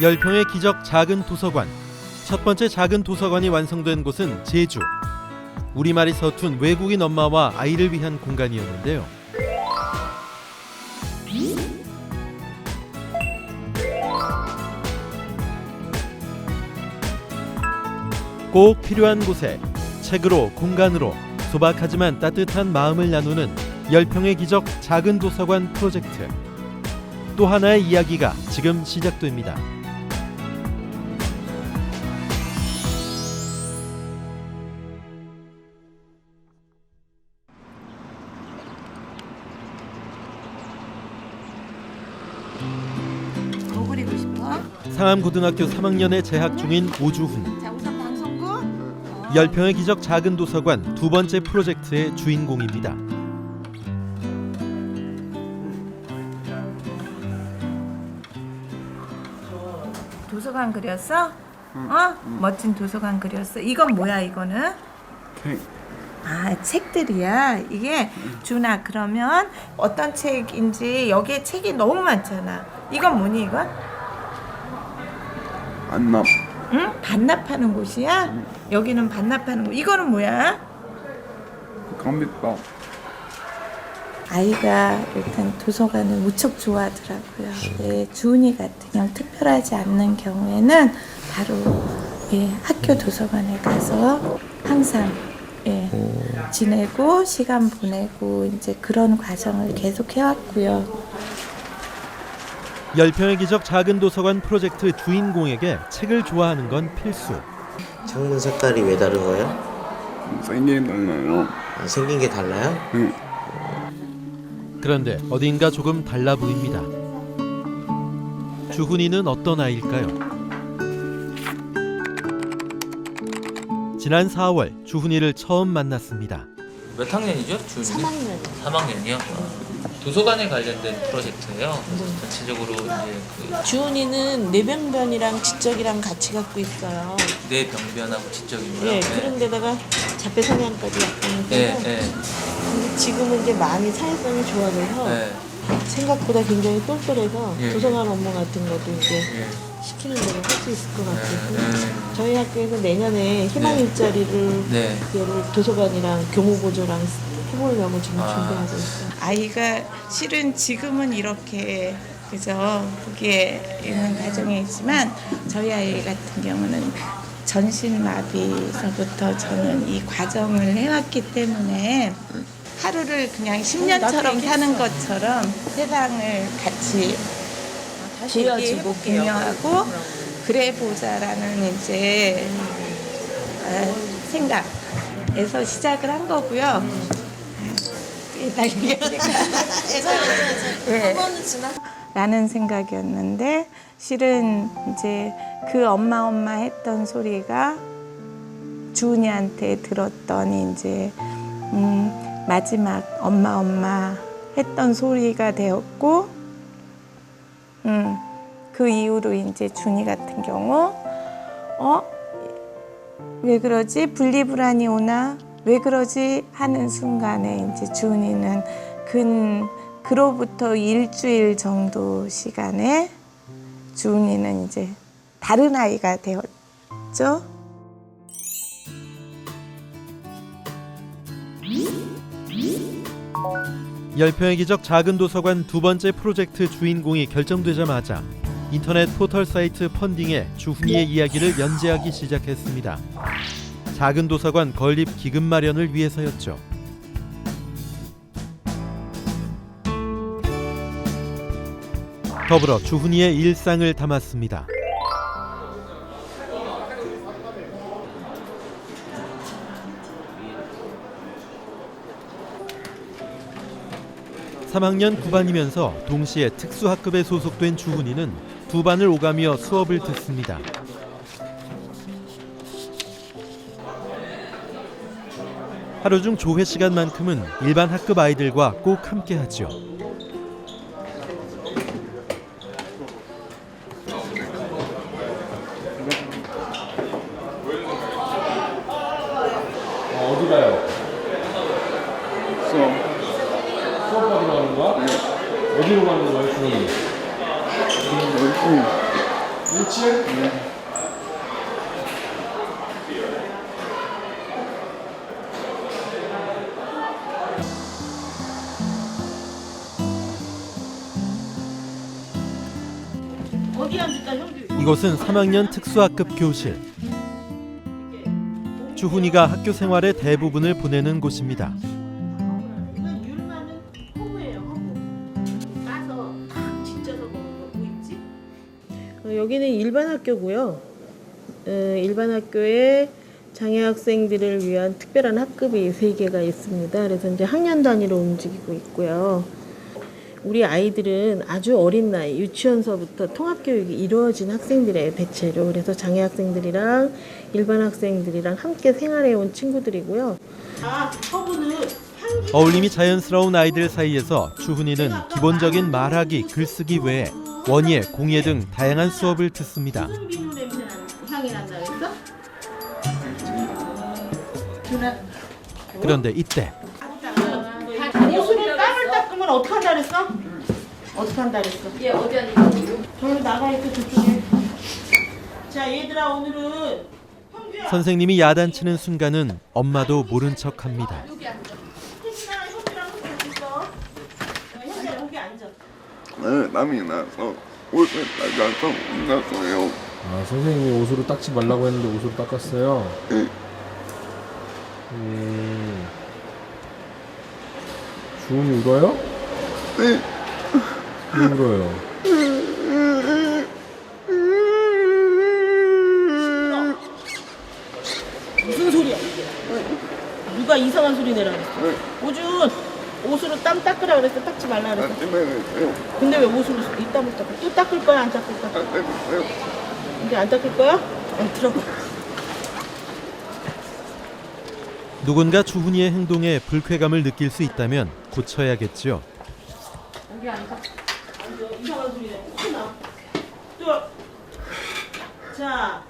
열평의 기적 작은 도서관. 첫 번째 작은 도서관이 완성된 곳은 제주. 우리말이 서툰 외국인 엄마와 아이를 위한 공간이었는데요. 꼭 필요한 곳에 책으로 공간으로 소박하지만 따뜻한 마음을 나누는 열평의 기적 작은 도서관 프로젝트. 또 하나의 이야기가 지금 시작됩니다. 상암고등학교 3학년에 재학 중인 오주훈. 자 우선 방송국 어. 열평의 기적 작은 도서관 두 번째 프로젝트의 주인공입니다. 도서관 그렸어? 어? 멋진 도서관 그렸어. 이건 뭐야 이거는? 책. 아 책들이야. 이게 준아 그러면 어떤 책인지 여기에 책이 너무 많잖아. 이건 뭐니 이건? 안납. 응? 반납하는 곳이야? 여기는 반납하는 곳. 이거는 뭐야? 감비밥. 아이가 일단 도서관을 무척 좋아하더라고요. 예, 주은이 같은 경우 특별하지 않는 경우에는 바로 예, 학교 도서관에 가서 항상 예, 지내고 시간 보내고 이제 그런 과정을 계속 해왔고요. 열평의 기적 작은 도서관 프로젝트 주인공에게 책을 좋아하는 건 필수. 창문 색깔이 왜 다른 거예요? 생긴 달라요. 아, 생긴 게 달라요? 응. 그런데 어딘가 조금 달라 보입니다. 주훈이는 어떤 아이일까요? 지난 4월 주훈이를 처음 만났습니다. 몇 학년이죠? 주은이? 3학년. 3학년이요? 도서관에 관련된 프로젝트예요. 전체적으로 이제 그 주은이는 뇌병변이랑 지적이랑 같이 갖고 있어요. 뇌 병변하고 지적이고요. 예, 그런데다가 자폐 성향까지 약간 네, 있어서 네, 근데 지금은 이제 많이 사회성이 좋아져서 네, 생각보다 굉장히 똘똘해서 예. 도서관 업무 같은 것도 이제 예, 시키는 대로 할 수 있을 것 같아요. 네, 저희 학교에서 내년에 희망 네. 일자리를 네. 얘를 도서관이랑 교무 보조랑 해보려고 지금 아. 준비하고 있어요. 아이가 실은 지금은 이렇게 그죠 거기에 있는 과정에 있지만 저희 아이 같은 경우는 전신마비서부터 저는 이 과정을 해왔기 때문에 하루를 그냥 10년처럼 사는 것처럼 세상을 같이 보여지고 공유하고 그래 보자라는 이제 아, 생각에서 시작을 한 거고요. 네. 라는 생각이었는데 실은 이제 그 엄마 엄마 했던 소리가 주은이한테 들었던 이제 음, 마지막 엄마 엄마 했던 소리가 되었고 음, 그 이후로 이제 준이 같은 경우 어? 왜 그러지? 분리불안이 오나? 왜 그러지? 하는 순간에 이제 준이는 근 그로부터 일주일 정도 시간에 준이는 이제 다른 아이가 되었죠. 열평의 기적 작은 도서관 두 번째 프로젝트 주인공이 결정되자마자 인터넷 포털 사이트 펀딩에 주훈이의 이야기를 연재하기 시작했습니다. 작은 도서관 건립 기금 마련을 위해서였죠. 더불어 주훈이의 일상을 담았습니다. 삼학년 9반이면서 동시에 특수학급에 소속된 주훈이는 두 반을 오가며 수업을 듣습니다. 하루 중 조회 시간만큼은 일반 학급 아이들과 꼭 함께 하죠. 어디 가요? 수업. 수업 받으러 가는 거야? 어디로 가는 거야, 주원이? 응. 1층 어디 앉을까 형주? 이곳은 3학년 특수학급 교실. 주훈이가 학교 생활의 대부분을 보내는 곳입니다. 이건 율마는 허브예요 허브. 까서 탁 진짜서 먹는 거 보이지? 어, 여기는 일반 학교고요. 어, 일반 학교에 장애 학생들을 위한 특별한 학급이 세 개가 있습니다. 그래서 이제 학년 단위로 움직이고 있고요. 우리 아이들은 아주 어린 나이 유치원서부터 통합 교육이 이루어진 학생들의 대체로 그래서 장애 학생들이랑 일반 학생들이랑 함께 생활해 온 친구들이고요. 아, 허브는 어울림이 자연스러운 아이들 사이에서 주훈이는 기본적인 말하기, 글쓰기 외에 원예, 공예 등 다양한 수업을 듣습니다. 그런데 이때 닦으면 어떻게 한다 그랬어? 어떻게 한다 그랬어? 얘 어디 앉아? 저기 나가 있어 저쪽에. 자 얘들아 오늘은 형주야. 선생님이 야단치는 순간은 엄마도 모른 척합니다. 혜진아 형주랑 같이 있어. 어, 형주야 여기 앉아. 네, 땀이 나서 옷을 나가서 혼났어요. 아 선생님이 옷으로 닦지 말라고 했는데 옷으로 닦았어요. 네. 음. 주은이 울어요? 네. 왜 울어요? 무슨 소리야 이게? 누가 이상한 소리 내라 그랬어? 오준 옷으로 땀 닦으라 그랬어 닦지 말라 그랬어. 했어요. 근데 왜 옷으로 이 땀을 닦아? 또 닦을 거야 안 닦을 거야? 안 했어요. 이제 안 닦을 거야? 안 들어가. 누군가 주훈이의 행동에 불쾌감을 느낄 수 있다면 고쳐야겠죠. 여 이상한 소리 내. 또 나. 또. 자,